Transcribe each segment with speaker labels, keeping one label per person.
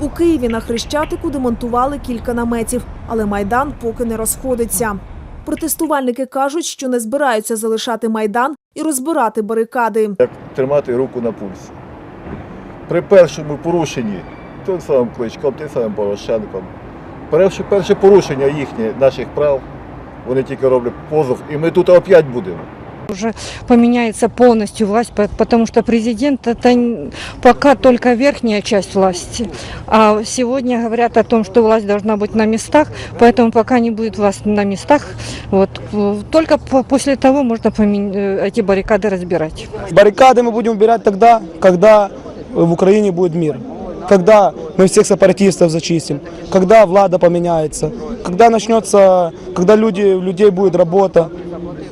Speaker 1: У Києві на Хрещатику демонтували кілька наметів, але майдан поки не розходиться. Протестувальники кажуть, що не збираються залишати майдан і розбирати барикади.
Speaker 2: як тримати руку на пульсі. При першому порушенні, тим самим Кличком, тим самим Порошенком, перше, перше порушення їхнє, наших прав, вони тільки роблять позов, і ми тут опять будемо.
Speaker 3: Уже поменяется полностью власть, по- потому что президент это пока только верхняя часть власти. А сегодня говорят о том, что власть должна быть на местах, поэтому пока не будет власть на местах, вот, только по- после того можно э, эти баррикады разбирать.
Speaker 4: Баррикады мы будем убирать тогда, когда в Украине будет мир. Когда мы всех сепаратистов зачистим, когда влада поменяется, когда начнется, когда люди, у людей будет работа.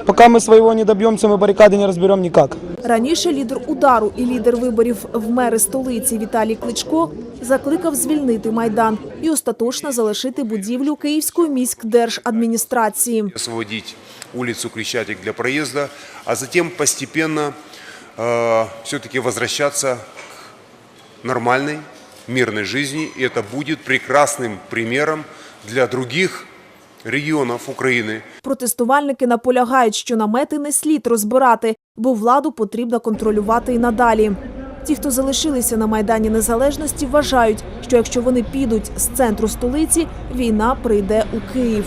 Speaker 4: Пока мы своего не добьемся, мы баррикады не разберем никак.
Speaker 1: Раніше лідер удару і лідер виборів в мери столиці Віталій Кличко закликав звільнити майдан і остаточно залишити будівлю Київської міськдержадміністрації.
Speaker 5: освободить улицу Крещатик для проезда, а затем постепенно э, все-таки возвращаться к нормальной, мирной жизни. И это будет прекрасным примером для других регионов України.
Speaker 1: Протестувальники наполягають, що намети не слід розбирати, бо владу потрібно контролювати і надалі. Ті, хто залишилися на майдані незалежності, вважають, що якщо вони підуть з центру столиці, війна прийде у Київ.